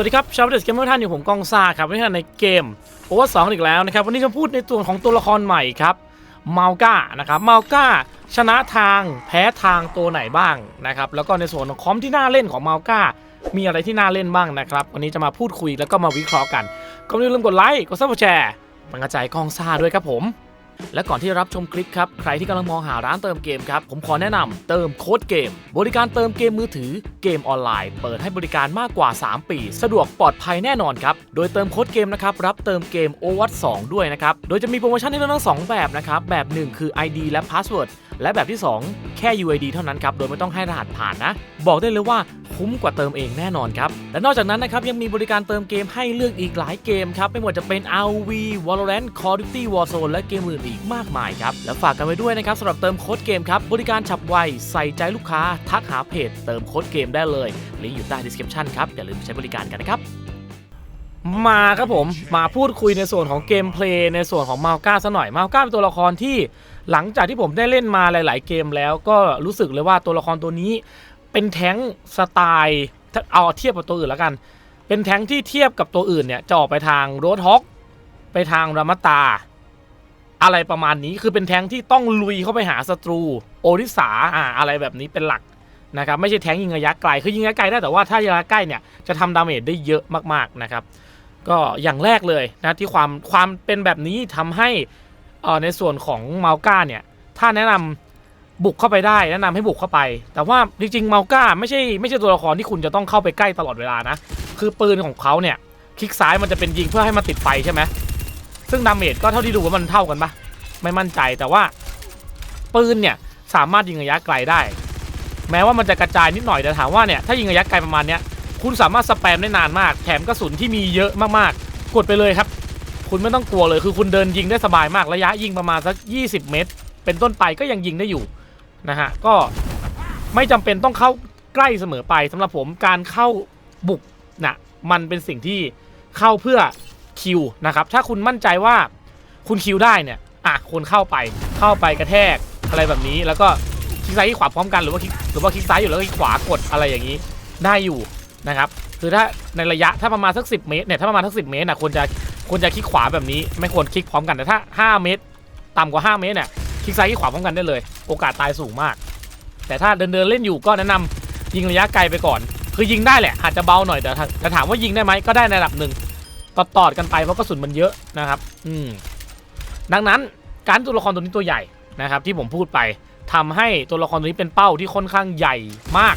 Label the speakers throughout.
Speaker 1: วัสดีครับ ชาวเดสเกมเมอร์ท่านอยู่ผมกองซาครับวันนี้ในเกมโอเวอร์สองอีกแล้วนะครับ วันนี้จะพูดในตัวของตัวละครใหม่ครับมาลก้านะครับมาลก้าชนะทางแพ้ทางตัวไหนบ้างนะครับ แล้วก็ในส่วนของคอมที่น่าเล่นของมาลก้ามีอะไรที่น่าเล่นบ้างนะครับ วันนี้จะมาพูดคุยแล้วก็มาวิเคราะห์กัน ก็อย่าลืมกดไลค์กดซับสไครต์ป็นกระจายกองซาด้วยครับผม และก่อนที่จะรับชมคลิปครับ ใครที่กำลังมองหาร้านเติมเกมครับ ผมขอแนะนำเติมโค้ดเกม บริการเติมเกมมือถือเกมออนไลน์ เปิดให้บริการมากกว่า 3 ปี สะดวกปลอดภัยแน่นอนครับ โดยเติมโค้ดเกมนะครับ รับเติมเกม o w a t 2ด้วยนะครับ โดยจะมีโปรโมชั่นให้เลือกทั้งสองแบบนะครับ แบบ 1 คือ ID และ Password และแบบที่ 2 แค่ UID เท่านั้นครับ โดยไม่ต้องให้รหัสผ่านนะ บอกได้เลยว่าคุ้มกว่าเติมเองแน่นอนครับ และนอกจากนั้นนะครับ ยังมีบริการเติมเกมให้เลือกอีกหลายเกมครับ ไม่ว่าจะเป็น RV Valorant Call of Duty Warzone และเกมอื่นอีกมากมายครับ และฝากกันไว้ด้วยนะครับสำหรับเติมโค้ดเกมครับ บริการฉับไว ใส่ใจลูกค้า ทักหาเพจ เติมโค้ดเกมได้เลยลิงก์อยู่ใต้ description ครับ อย่าลืมใช้บริการกันนะครับมาครับผมมาพูดคุยในส่วนของเกมเพลย์ในส่วนของมา l ก้าซะหน่อยมา l ก้าเป็นตัวละครที่หลังจากที่ผมได้เล่นมาหลาย ๆ เกมแล้วก็รู้สึกเลยว่าตัวละครตัวนี้ เป็นแท้งสไตล์ถ้าเอาเทียบกับตัวอื่นแล้วกัน เป็นแท้งที่เทียบกับตัวอื่นเนี่ยจะออกไปทางโรดฮอกไปทางรามาตา อะไรประมาณนี้คือเป็นแท้งที่ต้องลุยเข้าไปหาศัตรู โอริสาอ่าอะไรแบบนี้เป็นหลักนะครับไม่ใช่แท้งยิงระยะไกลคือยิงระยะไกลได้แต่ว่าถ้าระยะใกล้เนี่ยจะทำดาเมจได้เยอะมากๆนะครับ ก็อย่างแรกเลยนะที่ความความเป็นแบบนี้ทำให้อ่อในส่วนของเมาก้าเนี่ยถ้าแนะนำบุกเข้าไปได้แนะนำให้บุกเข้าไป แต่ว่าจริงๆเมาก้าไม่ใช่ไม่ใช่ตัวละครที่คุณจะต้องเข้าไปใกล้ตลอดเวลานะคือปืนของเขาเนี่ยคลิกซ้ายมันจะเป็นยิงเพื่อให้มันติดไฟใช่ไหม ซึ่งดาเมจก็เท่าที่ดูว่ามันเท่ากันปะไม่มั่นใจแต่ว่า ปืนเนี่ยสามารถยิงระยะไกลได้ แม้ว่ามันจะกระจายนิดหน่อยแต่ถามว่าเนี่ยถ้ายิงระยะไกลประมาณเนี้ยคุณสามารถสแปมได้นานมาก แถมกระสุนที่มีเยอะมากๆ กดไปเลยครับ คุณไม่ต้องกลัวเลยคือคุณเดินยิงได้สบายมากระยะยิงประมาณสัก 20 เมตร เป็นต้นไปก็ยังยิงได้อยู่นะฮะก็ไม่จำเป็นต้องเข้าใกล้เสมอไปสำหรับผมการเข้าบุกนะมันเป็นสิ่งที่เข้าเพื่อ คิวนะครับถ้าคุณมั่นใจว่าคุณคิวได้เนี่ยอะคุณเข้าไปเข้าไปกระแทกอะไรแบบนี้ แล้วก็คลิกซ้ายคลิกขวาพร้อมกันหรือว่าคลิกหรือว่าคลิกซ้ายอยู่แล้วก็คลิกขวากดอะไรอย่างนี้ได้อยู่นะครับคือถ้าในระยะถ้าประมาณสักสิเมตรเนี่ยถ้าประมาณสักสิเมตรนะควรจะควรจะคลิกขวาแบบนี้ ไม่ควรคลิกพร้อมกันแต่ถ้า 5 เมตรต่ำกว่า 5 เมตรเนี่ยคลิกซ้ายคลิกขวาพร้อมกันได้เลย โอกาสตายสูงมาก แต่ถ้าเดินเดินเล่นอยู่ก็แนะนำยิงระยะไกลไปก่อน คือยิงได้แหละอาจจะเบาหน่อยแต่ถ้าแต่ถามว่ายิงได้ไหมก็ได้ในระดับหนึ่ง ต่อตอดๆกันไปเพราะกระสุนมันเยอะนะครับ อืมดังนั้นการตัวละครตัวนี้ตัวใหญ่นะครับ ที่ผมพูดไปทำให้ตัวละครตัวนี้เป็นเป้าที่ค่อนข้างใหญ่มาก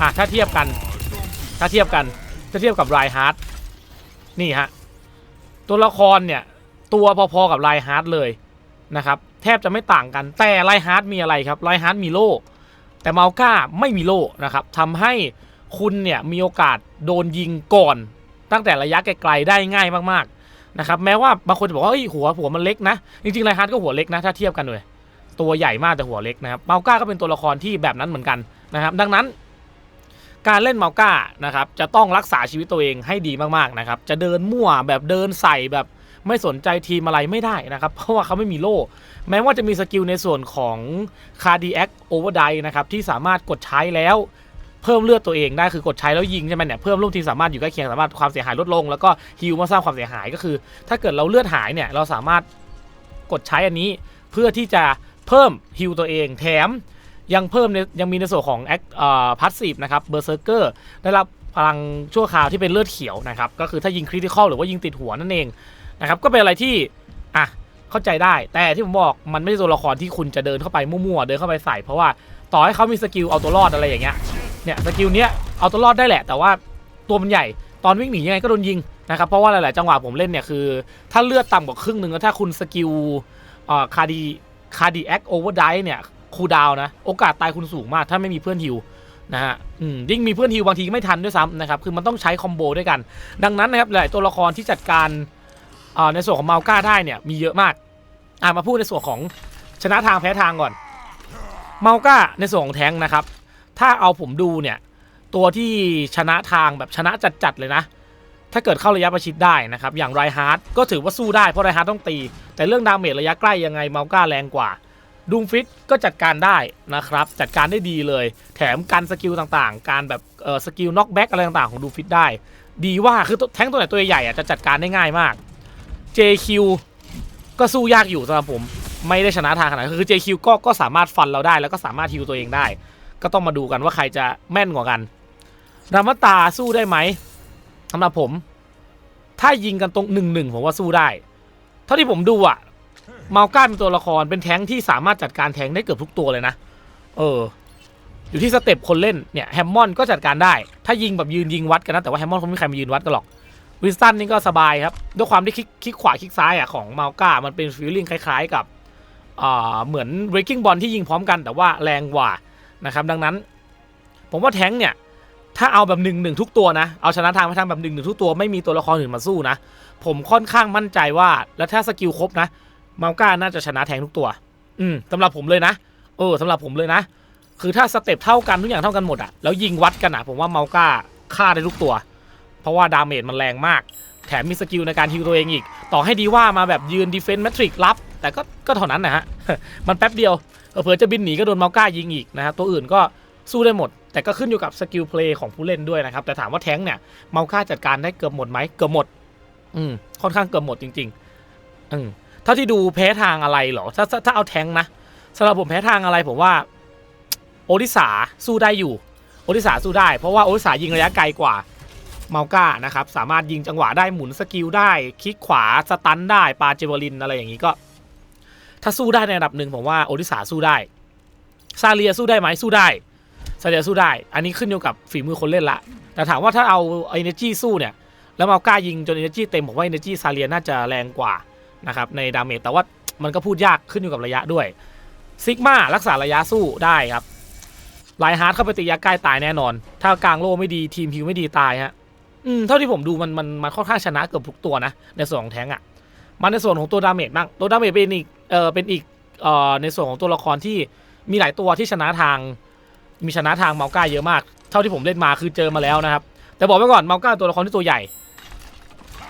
Speaker 1: อะถ้าเทียบกัน ถ้าเทียบกันถ้าเทียบกับไรฮาร์ดนี่ฮะตัวละครเนี่ยตัวพอๆกับไรฮาร์ดเลยนะครับแทบจะไม่ต่างกันแต่ไรฮาร์ดมีอะไรครับไรฮาร์ดมีโล่แต่เมาก้าไม่มีโล่นะครับทำให้คุณเนี่ยมีโอกาสโดนยิงก่อน ตั้งแต่ระยะไกลๆได้ง่ายมากๆนะครับแม้ว่าบางคนจะบอกว่าหัวหัวมันเล็กนะ จริงๆไรฮาร์ดก็หัวเล็กนะถ้าเทียบกันเลยตัวใหญ่มากแต่หัวเล็กนะครับเมาก้าก็เป็นตัวละครที่แบบนั้นเหมือนกันนะครับ ดังนั้น การเล่นเมาก้านะครับจะต้องรักษาชีวิตตัวเองให้ดีมากๆนะครับจะเดินมั่วแบบเดินใส่แบบไม่สนใจทีมอะไรไม่ได้นะครับ เพราะว่าเขาไม่มีโล่ แม้ว่าจะมีสกิลในส่วนของ cardiac overdrive นะครับที่สามารถกดใช้แล้ว เพิ่มเลือดตัวเองได้คือกดใช้แล้วยิงใช่ไหมเนี่ยเพิ่มลูกทีมสามารถอยู่ใกล้เคียงสามารถความเสียหายลดลง แล้วก็ฮิลมาสร้างความเสียหายก็คือ ถ้าเกิดเราเลือดหายเนี่ยเราสามารถกดใช้อันนี้เพื่อที่จะเพิ่มฮิลตัวเองแถมยังเพิ่มในยังมีในส่วนของแอคพาสซีฟนะครับเบอร์เซอร์เกอร์ได้รับพลังชั่วคราวที่เป็นเลือดเขียวนะครับก็คือถ้ายิงคริติคอลหรือว่ายิงติดหัวนั่นเองนะครับก็เป็นอะไรที่อะเข้าใจได้ แต่ที่ผมบอกมันไม่ใช่ตัวละครที่คุณจะเดินเข้าไปมั่วๆเดินเข้าไปใส่เพราะว่าต่อให้เขามีสกิลเอาตัวรอดอะไรอย่างเงี้ย เนี่ยสกิลเนี้ยเอาตัวรอดได้แหละ แต่ว่าตัวมันใหญ่ตอนวิ่งหนียังไงก็โดนยิงนะครับเพราะว่าหลาย ๆ จังหวะผมเล่นเนี่ยคือ ถ้าเลือดต่ำกว่าครึ่งหนึ่งแล้วถ้าคุณสกิลอ่อคาดีคาดีแอคโอเวอร์ไดเนี่ยคูลดาวน์นะ โอกาสตายคุณสูงมาก ถ้าไม่มีเพื่อนฮิวนะฮะอืมยิ่งมีเพื่อนฮิวบางทีก็ไม่ทันด้วยซ้ำนะครับคือมันต้องใช้คอมโบด้วยกัน ดังนั้นนะครับหลายตัวละครที่จัดการอ่อในส่วนของมาลก้าได้เนี่ยมีเยอะมากอะมาพูดในส่วนของชนะทางแพ้ทางก่อนมาลก้าในส่วนของแท้งนะครับ ถ้าเอาผมดูเนี่ย ตัวที่ชนะทางแบบชนะจัดๆเลยนะ ถ้าเกิดเข้าระยะประชิดได้นะครับ อย่างไรฮาร์ดก็ถือว่าสู้ได้เพราะไรฮาร์ดต้องตี แต่เรื่องดาเมจระยะใกล้ยังไงเมาก้าแรงกว่าดูมฟิตก็จัดการได้นะครับ จัดการได้ดีเลย แถมการสกิลต่างๆ การแบบเออสกิลน็อกแบ็กอะไรต่างๆ ของดูฟิตได้ ดีว่าคือแท้งตัวไหนตัวใหญ่อะจะจัดการได้ง่ายมาก JQ ก็สู้ยากอยู่สำหรับผม ไม่ได้ชนะทางขนาดคือ JQ ก็ก็สามารถฟันเราได้แล้วก็สามารถฮิวตัวเองได้ ก็ต้องมาดูกันว่าใครจะแม่นกว่ากันรามาตาสู้ได้ไหมสำหรับผม ถ้ายิงกันตรงหนึ่งหนึ่งผมว่าสู้ได้ เท่าที่ผมดูอะมาก้าเป็นตัวละครเป็นแท้งที่สามารถจัดการแท้งได้เกือบทุกตัวเลยนะ เออ อยู่ที่สเต็ปคนเล่นเนี่ยแฮมมอนก็จัดการได้ ถ้ายิงแบบยืนยิงวัดกันนะแต่ว่าแฮมมอนคงไม่มีใครมายืนวัดกันหรอกวินสตันนี่ก็สบายครับ ด้วยความที่คลิกคลิกขวาคลิกซ้ายอะของมาก้ามันเป็นฟีลลิ่งคล้าย ๆ กับอ่าเหมือน breaking ball ที่ยิงพร้อมกันแต่ว่าแรงกว่า นะครับดังนั้น ผมว่าแท้งเนี่ยถ้าเอาแบบหนึ่งหนึ่งทุกตัวนะเอาชนะทางไปทางแบบหนึ่งหนึ่งทุกตัวไม่มีตัวละครอื่นมาสู้นะผมค่อนข้างมั่นใจว่าแล้วถ้าสกิลครบนะเมาลก้าน่าจะชนะแทงทุกตัว อืมสำหรับผมเลยนะเออสำหรับผมเลยนะ คือถ้าสเต็ปเท่ากันทุกอย่างเท่ากันหมดอะแล้วยิงวัดกันอะผมว่าเมาลก้าฆ่าได้ทุกตัว เพราะว่าดาเมจมันแรงมาก แถมมีสกิลในการฮิวตัวเองอีก ต่อให้ดีว่ามาแบบยืนดีเฟนต์แมทริกรับ แต่ก็ก็เท่านั้นนะฮะ มันแป๊บเดียว เผื่อจะบินหนีก็โดนมาลก้ายิงอีกนะครับตัวอื่นก็สู้ได้หมด แต่ก็ขึ้นอยู่กับสกิลเพลย์ของผู้เล่นด้วยนะครับ แต่ถามว่าแท้งเนี่ยมาลก้าจัดการได้เกือบหมดไหมเกือบหมด อืมค่อนข้างเกือบหมดจริง ๆ อืมเท่าที่ดูแพ้ทางอะไรเหรอถ้าถ้าเอาแท้งนะสำหรับผมแพ้ทางอะไรผมว่า โอริสาสู้ได้อยู่ โอริสาสู้ได้เพราะว่าโอริสายิงระยะไกลกว่าเมาก้านะครับ สามารถยิงจังหวะได้หมุนสกิลได้คลิกขวาสตันได้ปาเจเวลินอะไรอย่างนี้ก็ ถ้าสู้ได้ในระดับหนึ่งผมว่าโอริสาสู้ได้ ซาเลียสู้ได้ไหมสู้ได้ ซาเลียสู้ได้ อันนี้ขึ้นอยู่กับฝีมือคนเล่นละ แต่ถามว่าถ้าเอาเอเนจีสู้เนี่ย แล้วเมาก้ายิงจนเอเนจีเต็มผมว่าเอเนจีซาเลียน่าจะแรงกว่านะครับในดาเมจ แต่ว่ามันก็พูดยากขึ้นอยู่กับระยะด้วย ซิกมารักษาระยะสู้ได้ครับไลฮาร์ดเข้าไปตียักษ์ใกล้ตายแน่นอน ถ้ากลางโล่ไม่ดีทีมฮิวไม่ดีตายฮะ อืมเท่าที่ผมดูมันมันมันค่อนข้างชนะเกือบทุกตัวนะในส่วนของแท้งอะ่ะ มันในส่วนของตัวดาเมจบ้างตัวดาเมจเป็นอีกเออเป็นอีกเออในส่วนของตัวละครที่มีหลายตัวที่ชนะทาง มีชนะทางเมาก้าเยอะมาก เท่าที่ผมเล่นมาคือเจอมาแล้วนะครับ แต่บอกไว้ก่อนเมาก้าตัวละครที่ตัวใหญ่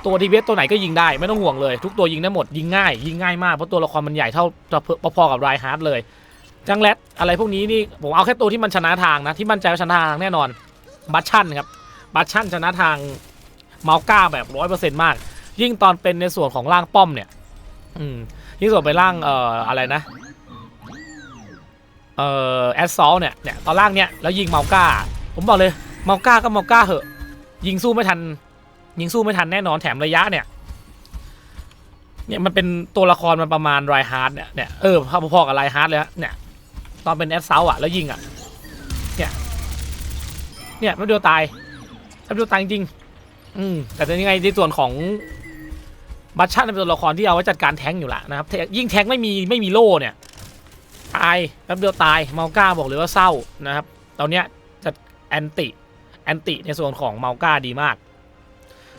Speaker 1: ตัวดีเวสตัวไหนก็ยิงได้ไม่ต้องห่วงเลย ทุกตัวยิงได้หมดยิงง่าย ยิงง่ายมากเพราะตัวละครมันใหญ่เท่าพอๆกับไรฮาร์ดเลยจังแรดอะไรพวกนี้นี่ผมเอาแค่ตัวที่มันชนะทางนะที่มั่นใจว่าชนะทางแน่นอนบัตชั่นครับบัตชั่นชนะทางเมาก้าแบบร้อยเปอร์เซ็นต์มาก ยิ่งตอนเป็นในส่วนของร่างป้อมเนี่ย อืมยิ่งส่วนไปร่างเอ่ออะไรนะเอ่อแอสซอลเนี่ยเนี่ยตอนล่างเนี่ยแล้วยิงเมาก้า ผมบอกเลยเมาก้าก็เมาก้าเหอะ ยิงสู้ไม่ทัน ยิงสู้ไม่ทันแน่นอนแถมระยะเนี่ยเนี่ยมันเป็นตัวละครมันประมาณไรฮาร์ดเนี่ยเนี่ยเออพอๆกับไรฮาร์ดเลยฮะเนี่ยตอนเป็นแอสเซาอะแล้วยิงอะเนี่ยเนี่ยไม่เดียวตายไม่เดียวตายจริงอืมแต่เป็นยังไงในส่วนของ บัชชั่นเป็นตัวละครที่เอาไว้จัดการแท้งอยู่ละนะครับยิ่งแท้งไม่มีไม่มีโล่เนี่ยตายแป๊บเดียวตายเมาก้าบอกเลยว่าเศร้านะครับตอนเนี้ยจะแอนติแอนติในส่วนของเมาก้าดีมาก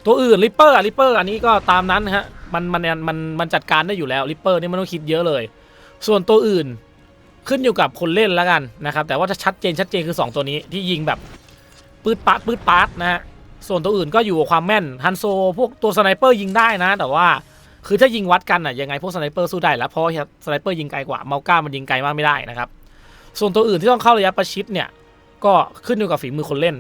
Speaker 1: ตัวอื่นริปเปอร์ริปเปอร์อันนี้ก็ตามนั้นนะฮะมันมันมันมันจัดการได้อยู่แล้วริปเปอร์นี่ไม่ต้องคิดเยอะเลย ส่วนตัวอื่นขึ้นอยู่กับคนเล่นแล้วกันนะครับแต่ว่าจะชัดเจนชัดเจนคือ 2 ตัวนี้ที่ยิงแบบปืดปาดปืดปาดนะฮะ ส่วนตัวอื่นก็อยู่กับความแม่นฮันโซพวกตัวสไนเปอร์ยิงได้นะ แต่ว่าคือถ้ายิงวัดกันอะยังไงพวกสไนเปอร์สู้ได้แล้วเพราะสไนเปอร์ยิงไกลกว่าเมาก้ามันยิงไกลมากไม่ได้นะครับ ส่วนตัวอื่นที่ต้องเข้าระยะประชิดเนี่ยก็ขึ้นอยู่กับฝีมือคนเล่น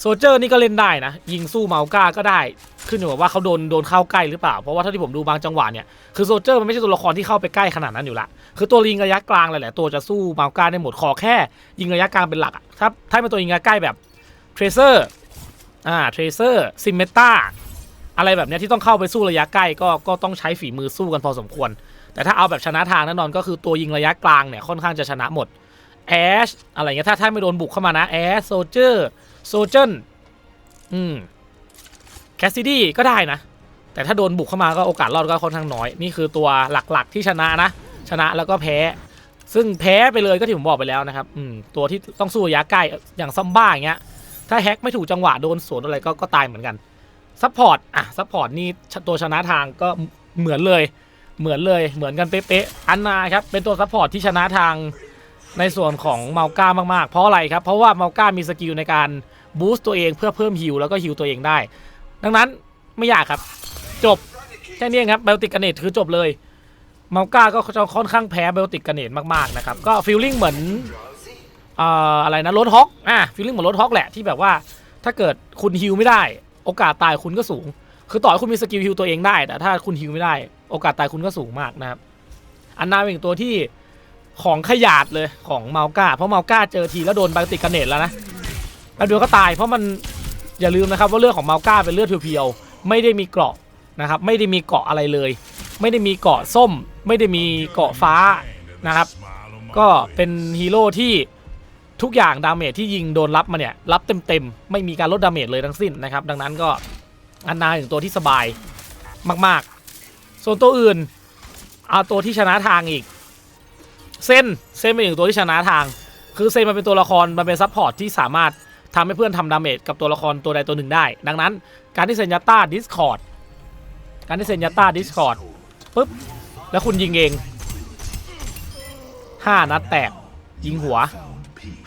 Speaker 1: โซเจอร์นี่ก็เล่นได้นะ ยิงสู้เมาก้าก็ได้ ขึ้นอยู่กับว่าเขาโดนโดนเข้าใกล้หรือเปล่า เพราะว่าเท่าที่ผมดูบางจังหวะเนี่ยคือโซเจอร์มันไม่ใช่ตัวละครที่เข้าไปใกล้ขนาดนั้นอยู่ละคือตัวยิงระยะกลางหลายๆตัวจะสู้เมาลก้าได้หมดขอแค่ ยิงระยะกลางเป็นหลักถ้าถ้าเป็นตัวยิงระยะใกล้แบบเทรเซอร์ อ่าเทรเซอร์ซิมเมตาอะไรแบบเนี้ยที่ต้องเข้าไปสู้ระยะใกล้ก็ก็ต้องใช้ฝีมือสู้กันพอสมควร แต่ถ้าเอาแบบชนะทางแน่นอนก็คือตัวยิงระยะกลางเนี่ยค่อนข้างจะชนะหมดแอชอะไรเงี้ยถ้าถ้าไม่โดนบุกเข้ามานะแอชโซเจอร์โซเจนอืมแคสซิดี้ก็ได้นะ แต่ถ้าโดนบุกเข้ามาก็โอกาสรอดก็ค่อนข้างน้อย นี่คือตัวหลักๆที่ชนะนะ ชนะแล้วก็แพ้ ซึ่งแพ้ไปเลยก็ที่ผมบอกไปแล้วนะครับอืมตัวที่ต้องสู้ระยะใกล้อย่างซัมบ้าอย่างเงี้ย ถ้าแฮ็กไม่ถูกจังหวะโดนสวนอะไรก็ก็ตายเหมือนกันซัพพอร์ตอะซัพพอร์ตนี่ตัวชนะทางก็เหมือนเลย เหมือนเลยเหมือนกันเป๊ะๆอันนาครับเป็นตัวซัพพอร์ตที่ชนะทางในส่วนของเมาก้ามากๆ เพราะอะไรครับ เพราะว่าเมาก้ามีสกิลในการบูสต์ตัวเองเพื่อเพิ่มฮิลแล้วก็ฮิลตัวเองได้ ดังนั้นไม่ยากครับ จบแค่นี้เองครับเบลติกกเนตคือจบเลย เมาก้าก็จะค่อนข้างแพ้เบลติกกเนตมากๆนะครับ ก็ฟีลลิ่งเหมือน อะไรนะรถฮอกอะฟีลลิ่งเหมือนรถฮอกแหละที่แบบว่าถ้าเกิดคุณฮิลไม่ได้ โอกาสตายคุณก็สูง คือต่อให้คุณมีสกิลฮิวตัวเองได้ แต่ถ้าคุณฮิวไม่ได้ โอกาสตายคุณก็สูงมากนะครับ อันนาเป็นตัวที่ของขยาดเลยของเมาก้า เพราะเมาก้าเจอทีแล้วโดนบาติกเนตแล้วนะแล้วเดี๋ยวก็ตายเพราะมันอย่าลืมนะครับว่าเลือดของเมาก้าเป็นเลือดเพียวๆไม่ได้มีเกราะนะครับ ไม่ได้มีเกราะอะไรเลย ไม่ได้มีเกราะส้ม ไม่ได้มีเกราะฟ้านะครับ ก็เป็นฮีโร่ที่ ทุกอย่างดาเมจที่ยิงโดนรับมาเนี่ยรับเต็มๆ ไม่มีการลดดาเมจเลยทั้งสิ้นนะครับ ดังนั้นก็อันนาถึงตัวที่สบายมากๆ ส่วนตัวอื่น เอาตัวที่ชนะทางอีก เส้นเส้นเป็นอีกตัวที่ชนะทาง คือเซนมันเป็นตัวละครมันเป็นซัพพอร์ตที่สามารถทำให้เพื่อนทำดาเมจกับตัวละครตัวใดตัวหนึ่งได้ ดังนั้น การที่เซนยัตตาดิสคอร์ดการที่เซนยัตตาดิสคอร์ดปุ๊บแล้วคุณยิงเอง 5 นัดแตกยิงหัว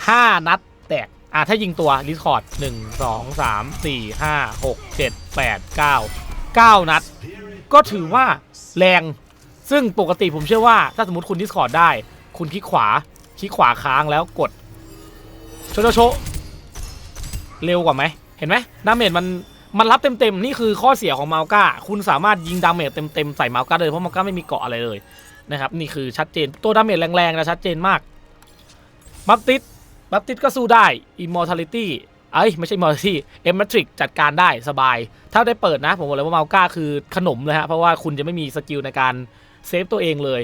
Speaker 1: 5 นัดแตก อะ ถ้ายิงตัวดิสคอร์ด 1 2 3 4 5 6 7 8 9 9 นัด ก็ถือว่าแรง ซึ่งปกติผมเชื่อว่า ถ้าสมมติคุณดิสคอร์ดได้ คุณคลิกขวา คลิกขวาค้างแล้วกดโชโชโชเร็วกว่าไหม เห็นไหมดาเมจมันมันรับเต็มๆ นี่คือข้อเสียของมาลก้า คุณสามารถยิงดาเมจเต็มๆ ใส่มาลก้าเลย เพราะมาลก้าไม่มีเกาะอะไรเลยนะครับ นี่คือชัดเจน ตัวดาเมจแรงๆนะชัดเจนมาก บัฟติส บัฟติสก็สู้ได้ Immortality เอ้ยไม่ใช่ Immortality e m m a t r i c จัดการได้สบาย ถ้าได้เปิดนะ ผมบอกเลยว่ามาลก้าคือขนมเลยฮะ เพราะว่าคุณจะไม่มีสกิลในการเซฟตัวเองเลย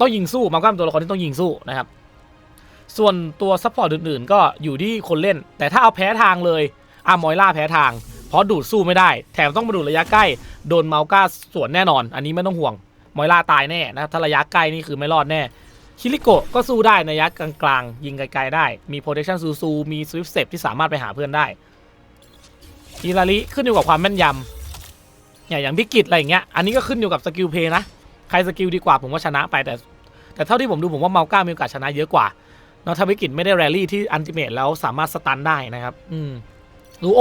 Speaker 1: ต้องยิงสู้มาลก้าเป็นตัวละครที่ต้องยิงสู้นะครับ ส่วนตัวซัพพอร์ตอื่นๆ ก็อยู่ที่คนเล่น แต่ถ้าเอาแพ้ทางเลยอามอยล่าแพ้ทาง เพราะดูดสู้ไม่ได้ แถมต้องมาดูดระยะใกล้ โดนเมาก้าสวนแน่นอน อันนี้ไม่ต้องห่วงมอยล่าตายแน่นะถ้าระยะใกล้นี่คือไม่รอดแน่ คิริโกะก็สู้ได้ในระยะกลางๆ ยิงไกลๆได้ มี protection ซูซู มี swift step ที่สามารถไปหาเพื่อนได้ฮิลาริขึ้นอยู่กับความแม่นยำอย่างอย่างพิกิตอะไรอย่างเงี้ย อันนี้ก็ขึ้นอยู่กับสกิลเพย์นะ ใครสกิลดีกว่าผมว่าชนะไปแต่ แต่เท่าที่ผมดูผมว่าเมาก้ามีโอกาสชนะเยอะกว่าเนาะถ้าวิกิตไม่ได้แรลลี่ที่อันติเมตแล้วสามารถสตันได้นะครับ อืมลูโอ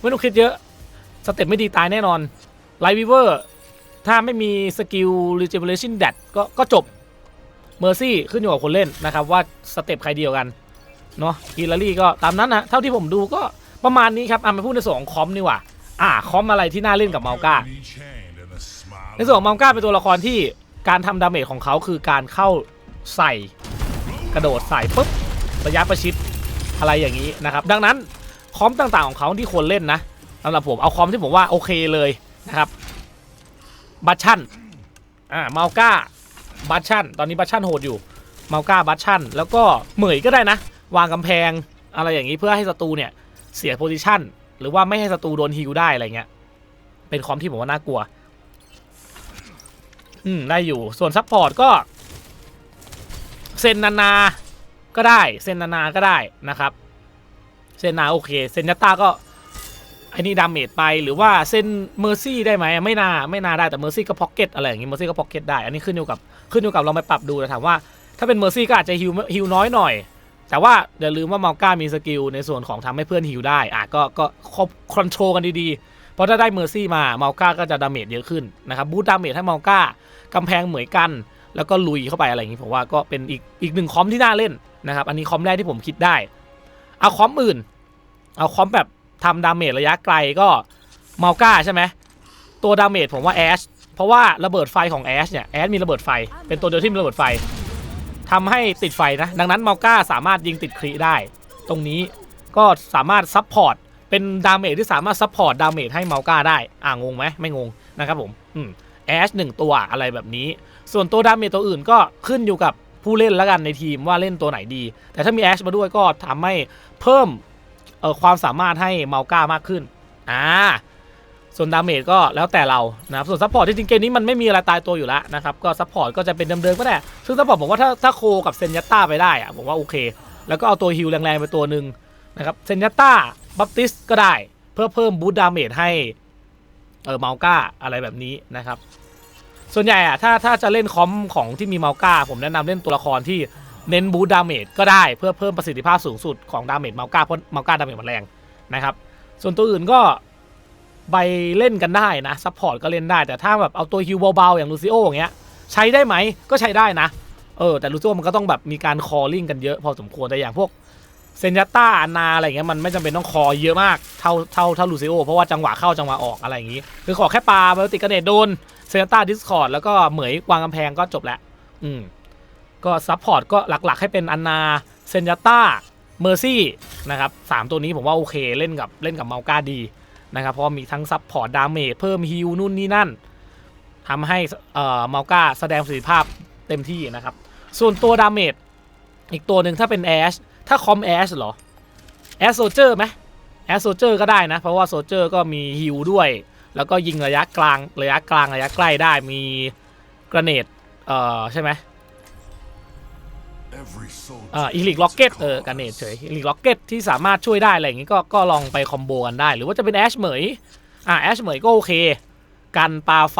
Speaker 1: ไม่ต้องคิดเยอะสเต็ปไม่ดีตายแน่นอนไลวิเวอร์ถ้าไม่มีสกิล regeneration d a t ก็ก็จบ เมอร์ซี่ขึ้นอยู่กับคนเล่นนะครับว่าสเต็ปใครเดียวกันเนาะฮิลลารีก็ตามนั้นนะเท่าที่ผมดูก็ประมาณนี้ครับอะมาพูดในส่วนของคอมนี่ว่าอ่าคอมอะไรที่น่าเล่นกับเมาก้าในส่วนของเมังก้าเป็นตัวละครที่การทำดาเมจของเขาคือการเข้าใส่กระโดดใส่ปุ๊บระยะประชิดอะไรอย่างนี้นะครับดังนั้นคอมต่างๆของเขาที่ควรเล่นนะสำหรับผมเอาคอมที่ผมว่าโอเคเลยนะครับบัชชั่นอ่าเมาก้า บัชชั่นตอนนี้บัชชั่นโหดอยู่เมาก้าบัชชั่นแล้วก็เหมยก็ได้นะ วางกำแพงอะไรอย่างนี้เพื่อให้ศัตรูเนี่ยเสียโพซิชันหรือว่าไม่ให้ศัตรูโดนฮิลได้อะไรเงี้ยเป็นคอมที่ผมว่าน่ากลัวอืมได้อยู่ส่วนซัพพอร์ตก็เซนนานาก็ได้เซนนานาก็ได้นะครับเซนนาโอเคเซนยัตตาก็ไอ้นี่ดาเมจไปหรือว่าเซนเมอร์ซี่ได้ไหมไม่นาไม่นาได้แต่เมอร์ซี่ก็พ็อกเก็ตอะไรอย่างงี้เมอร์ซี่ก็พ็อกเก็ตได้ อันนี้ขึ้นอยู่กับ ขึ้นอยู่กับเราไปปรับดูแต่ถามว่าถ้าเป็นเมอร์ซี่ก็อาจจะฮิวฮิวน้อยหน่อย แต่ว่าอย่าลืมว่าเมาก้ามีสกิลในส่วนของทำให้เพื่อนฮิวได้อะก็ก็คอนโทรลกันดีๆ เพราะถ้าได้เมอร์ซี่มาเมาก้าก็จะดาเมจเยอะขึ้นนะครับบูตดาเมจให้เมาก้ากำแพงเหมือนกัน แล้วก็ลุยเข้าไปอะไรอย่างนี้ผมว่าก็เป็นอีกอีกหนึ่งคอมที่น่าเล่นนะครับอันนี้คอมแรกที่ผมคิดได้ เอาคอมอื่น เอาคอมแบบทำดาเมจระยะไกลก็เมาก้าใช่ไหมตัวดาเมจผมว่าแอช เพราะว่าระเบิดไฟของแอชเนี่ยแอชมีระเบิดไฟ เป็นตัวเดียวที่มีระเบิดไฟทำให้ติดไฟนะ ดังนั้นเมาก้าสามารถยิงติดครีได้ ตรงนี้ก็สามารถซับพอร์ตเป็นดาเมจที่สามารถซับพอร์ตดาเมจให้เมาก้าได้ อ่างงไหมไม่งงนะครับผมอืมแอชหนึ่งตัวอะไรแบบนี้ ส่วนตัวดาเมจตัวอื่นก็ขึ้นอยู่กับผู้เล่นแล้วกันในทีมว่าเล่นตัวไหนดี แต่ถ้ามีแอชมาด้วยก็ทำให้เพิ่มเอ่อความสามารถให้เมาก้ามากขึ้นอ่า ส่วนดาเมจก็แล้วแต่เรานะครับส่วนซัพพอร์ตที่จริงเกมนี้มันไม่มีอะไรตายตัวอยู่แล้วนะครับก็ซัพพอร์ตก็จะเป็นเดิมๆก็ได้ซึ่งซัพพอร์ตผมว่าถ้าถ้าโคกับเซนยัตตาไปได้อะผมว่าโอเค แล้วก็เอาตัวฮิลแรงๆไปตัวหนึ่งนะครับเซนยัตตาบัพติสก็ได้เพื่อเพิ่มบูตดาเมจให้เออเมาก้าอะไรแบบนี้นะครับ ส่วนใหญ่อะถ้าถ้าจะเล่นคอมของที่มีเมาก้าผมแนะนำเล่นตัวละครที่เน้นบูตดาเมจก็ได้เพื่อเพิ่มประสิทธิภาพสูงสุดของดาเมจเมาก้าเพราะเมาก้าดาเมจมันแรงนะครับส่วนตัวอื่นก็ ไปเล่นกันได้นะซัพพอร์ตก็เล่นได้แต่ถ้าแบบเอาตัวฮิวเบาๆอย่างลูซิโออย่างเงี้ยใช้ได้ไหมก็ใช้ได้นะ เออ แต่ลูซิโอมันก็ต้องแบบมีการคอลลิ่งกันเยอะพอสมควรแต่อย่างพวกเซนยัตตาอานาอะไรเงี้ยมันไม่จำเป็นต้องคอเยอะมากเท่าเท่าเท่าลูซิโอเพราะว่าจังหวะเข้าจังหวะออกอะไรอย่างงี้ คือขอแค่ปลาเบลติกเนตโดนเซนยัตตาดิสคอร์ดแล้วก็เหมยวางกำแพงก็จบแล้วอืมก็ซัพพอร์ตก็หลักๆ ให้เป็นอันนาเซนยัตตาเมอร์ซี่นะครับสามตัวนี้ผมว่าโอเคเล่นกับเล่นกับเมาก้าดี นะครับเพราะมีทั้งซัพพอร์ตดาเมจเพิ่มฮิลนู่นนี่นั่นทำให้เอ่อมาก้าแสดงประสิทธิภาพเต็มที่นะครับ ส่วนตัวดาเมจอีกตัวหนึ่งถ้าเป็นแอชถ้าคอมแอชเหรอแอชโซเจอร์ไหมแอชโซเจอร์ก็ได้นะ เพราะว่าโซเจอร์ก็มีฮิลด้วย แล้วก็ยิงระยะกลางระยะกลางระยะใกล้ได้มีกระเนดเอ่อใช่ไหม อ่าอีลิกล็อกเก็ตเออกันเนตเฉยอีลิกล็อกเก็ตที่สามารถช่วยได้อะไรอย่างงี้ก็ก็ลองไปคอมโบกันได้ หรือว่าจะเป็นแอชเหมยอ่าแอชเหมยก็โอเค กันปลาไฟ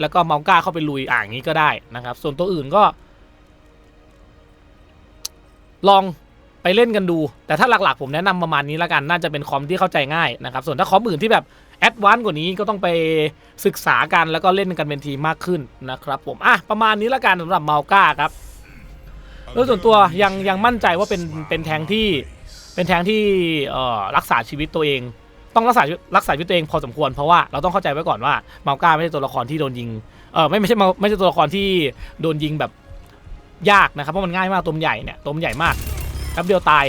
Speaker 1: แล้วก็เมาก้าเข้าไปลุยอ่าอย่างงี้ก็ได้นะครับ ส่วนตัวอื่นก็ ลองไปเล่นกันดู แต่ถ้าหลักๆ ผมแนะนำประมาณนี้แล้วกันน่าจะเป็นคอมที่เข้าใจง่ายนะครับ ส่วนถ้าคอมอื่นที่แบบแอดวานซ์กว่านี้ก็ต้องไปศึกษากันแล้วก็เล่นกันเป็นทีมมากขึ้นนะครับผมอะประมาณนี้แล้วกันสำหรับเมาก้าครับ โดยส่วนตัวยังยังมั่นใจว่าเป็นเป็นแทงที่เป็นแทงที่เอ่อรักษาชีวิตตัวเอง ต้องรักษารักษาชีวิตตัวเองพอสมควรเพราะว่าเราต้องเข้าใจไว้ก่อนว่าเมาก้าไม่ใช่ตัวละครที่โดนยิงเออไม่ไม่ใช่เมาไม่ใช่ตัวละครที่โดนยิงแบบยากนะครับเพราะมันง่ายมากตัวมันใหญ่เนี่ยตัวมันใหญ่มากแป๊บเดียวตาย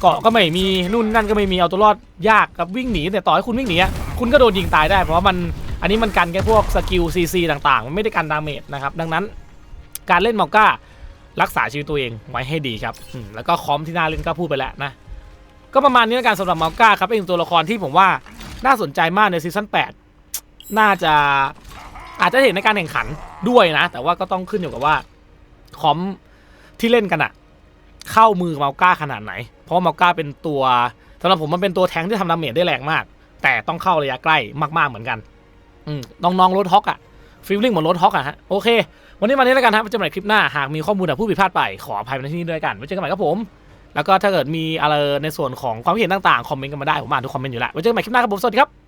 Speaker 1: เกาะก็ไม่มีนู่นนั่นก็ไม่มีเอาตัวรอดยากกับวิ่งหนีแต่ต่อให้คุณวิ่งหนีอะคุณก็โดนยิงตายได้เพราะว่ามันอันนี้มันกันแค่พวกสกิลซีซีต่างๆ มันไม่ได้กันดาเมจนะครับดังนั้นการเล่นเมาก้า รักษาชีวิตตัวเองไว้ให้ดีครับแล้วก็คอมที่น่าเล่นก็พูดไปแล้วนะก็ประมาณนี้แล้วกันสำหรับมาก้าครับเป็นตัวละครที่ผมว่าน่าสนใจมากในซีซั่น8น่าจะอาจจะเห็นในการแข่งขันด้วยนะ แต่ว่าก็ต้องขึ้นอยู่กับว่าคอมที่เล่นกันอะเข้ามือมาก้าขนาดไหน เพราะมาก้าเป็นตัวสำหรับผมมันเป็นตัวแทงที่ทำดาเมจได้แรงมาก แต่ต้องเข้าระยะใกล้มากๆเหมือนกันอืมน้องๆรถฮอกอะฟีลลิ่งเหมือนรถฮอกอะฮะโอเค วันนี้มานี้แล้วกันครับเจอกันใหม่คลิปหน้า หากมีข้อมูลแบบผู้ผิดพลาดไป ขออภัยในที่นี้ด้วยกันไว้เจอกันใหม่ครับผม แล้วก็ถ้าเกิดมีอะไรในส่วนของความคิดเห็นต่างๆ คอมเมนต์กันมาได้ ผมอ่านทุกคอมเมนต์อยู่แล้วไว้เจอกันใหม่คลิปหน้าครับผม สวัสดีครับ